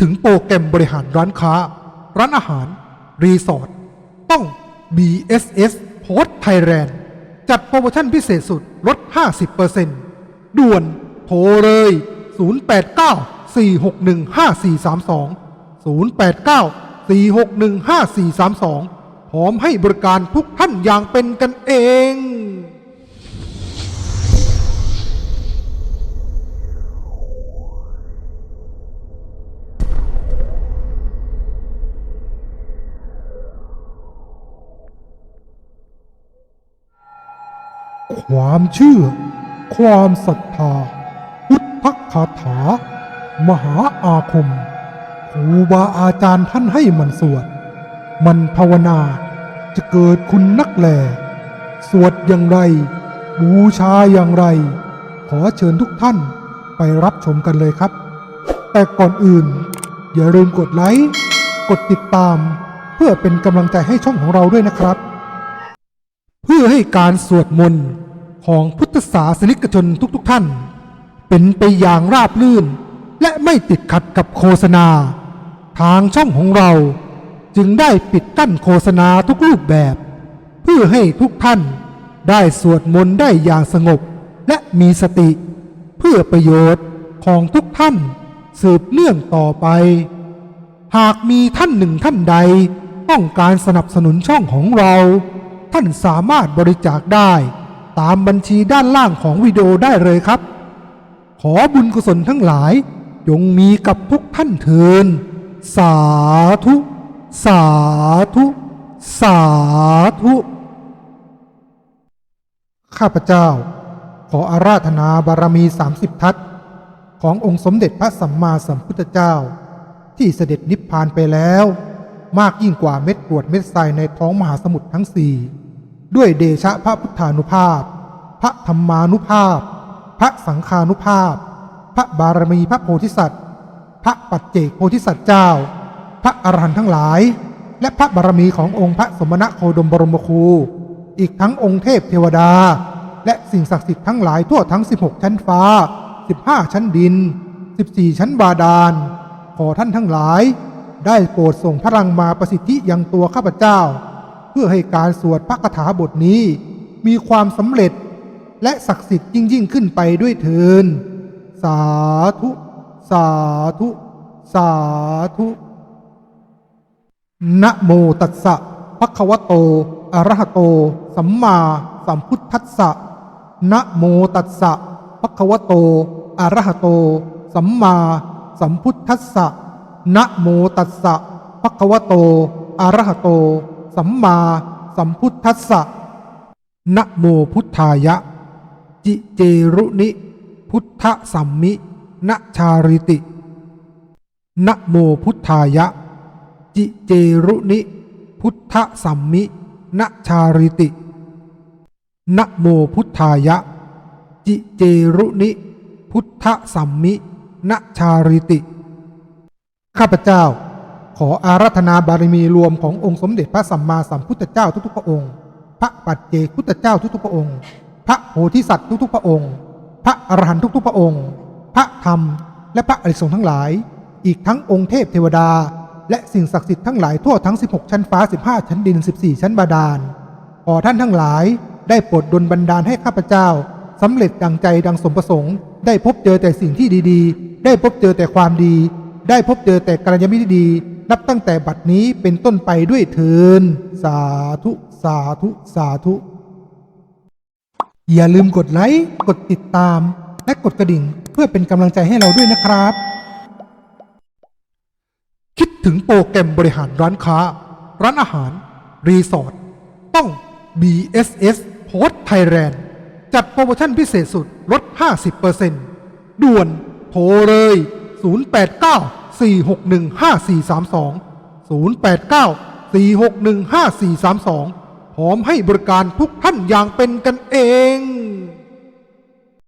ถึงโปรแกรมบริหารร้านค้า ร้านอาหาร รีสอร์ทต้อง BSS Post Thailand จัดโปรโมชั่นพิเศษสุดลด 50%ด่วนโทรเลย 089 461 5432 089 461 5432 พร้อมให้บริการทุกท่านอย่างเป็นกันเอง ความเชื่อ ความศรัทธา พุทธคาถา มหาอาคมครูบาอาจารย์ท่านให้มันสวด มันภาวนาจะเกิดคุณนักแล สวดอย่างไร บูชาอย่างไร ขอเชิญทุกท่านไปรับชมกันเลยครับ แต่ก่อนอื่น อย่าลืมกดไลค์ กดติดตาม เพื่อเป็นกำลังใจให้ช่องของเราด้วยนะครับ เพื่อให้การสวดมนต์ ของพุทธศาสนิกชนทุกๆทท่าน เป็นไปอย่างราบรื่น และไม่ติดขัดกับโฆษณา ทางช่องของเราจึงได้ปิดกั้นโฆษณาทุกรูปแบบ เพื่อให้ทุกท่านได้สวดมนต์ได้อย่างสงบและมีสติ เพื่อประโยชน์ของทุกท่านสืบเนื่องต่อไป หากมีท่านหนึ่งท่านใด ต้องการสนับสนุนช่องของเรา ท่านสามารถบริจาคได้ ตามบัญชีด้านล่างของวิดีโอได้เลยครับ ขอบุญกุศลทั้งหลายจงมีกับทุกท่านเทิน สาธุ สาธุ สาธุ ข้าพเจ้า ขออาราธนาบารมี 30 ทัศขององค์สมเด็จพระสัมมาสัมพุทธเจ้า ที่เสด็จนิพพานไปแล้ว มากยิ่งกว่าเม็ดกรวดเม็ดทรายในท้องมหาสมุทรทั้งสี่ ด้วยเดชะพระพุทธานุภาพ พระธรรมานุภาพ พระสังฆานุภาพ พระบารมีพระโพธิสัตว์ พระปัจเจกโพธิสัตว์เจ้า พระอรหันต์ทั้งหลาย และพระบารมีขององค์พระสมณะโคดมบรมครู อีกทั้งองค์เทพเทวดา และสิ่งศักดิ์สิทธิ์ทั้งหลายทั่วทั้ง 16 ชั้นฟ้า 15 ชั้นดิน 14 ชั้นบาดาล ขอท่านทั้งหลาย ได้โปรดส่งพลังมาประสิทธิยังตัวข้าพเจ้า พื่อให้การสวดพระคาถาบทนี้ มีความสำเร็จและศักดิ์สิทธิ์ยิ่งยิ่งขึ้นไปด้วยเทินสาธุ สาธุ สาธุนะโมตัสสะภะคะวะโต อะระหะโต สัมมาสัมพุทธัสสะนะโมตัสสะภะคะวะโต อะระหะโต สัมมาสัมพุทธัสสะนะโมตัสสะภะคะวะโต อะระหะโต สัมมาสัมพุทธัสสะนะโมพุทธายะ จิเจรุนิ พุทธสัมมินะชาริตินะโมพุทธายะ จิเจรุนิ พุทธสัมมินะชาริตินะโมพุทธายะ จิเจรุนิ พุทธสัมมินะชาริติ ข้าพเจ้า ขออารัธนาบารมีรวมขององค์สมเด็จพระสัมมาสัมพุทธเจ้าทุกๆพระองค์ พระปัจเจกพุทธเจ้าทุกๆพระองค์ พระโพธิสัตว์ทุกๆพระองค์ พระอรหันต์ทุกๆพระองค์ พระธรรม และพระอริยสงฆ์ทั้งหลาย อีกทั้งองค์เทพเทวดา และสิ่งศักดิ์สิทธิ์ทั้งหลายทั่วทั้ง 16 ชั้นฟ้า 15 ชั้นดิน 14 ชั้นบาดาล ขอท่านทั้งหลายได้โปรดดลบันดาลให้ข้าพเจ้าสำเร็จดังใจดังสมประสงค์ ได้พบเจอแต่สิ่งที่ดีๆ ได้พบเจอแต่ความดี ได้พบเจอแต่กัลยาณมิตรดี นับตั้งแต่บัดนี้เป็นต้นไปด้วยเทิน สาธุ สาธุ สาธุ อย่าลืมกดไลค์ กดติดตาม และกดกระดิ่งเพื่อเป็นกำลังใจให้เราด้วยนะครับ คิดถึงโปรแกรมบริหารร้านค้า ร้านอาหาร รีสอร์ท ต้อง BSS Post Thailand จัดโปรโมชั่นพิเศษสุดลด 50%ด่วนโทรเลย 089 461 5432 089 461 5432 พร้อมให้บริการทุกท่านอย่างเป็นกันเอง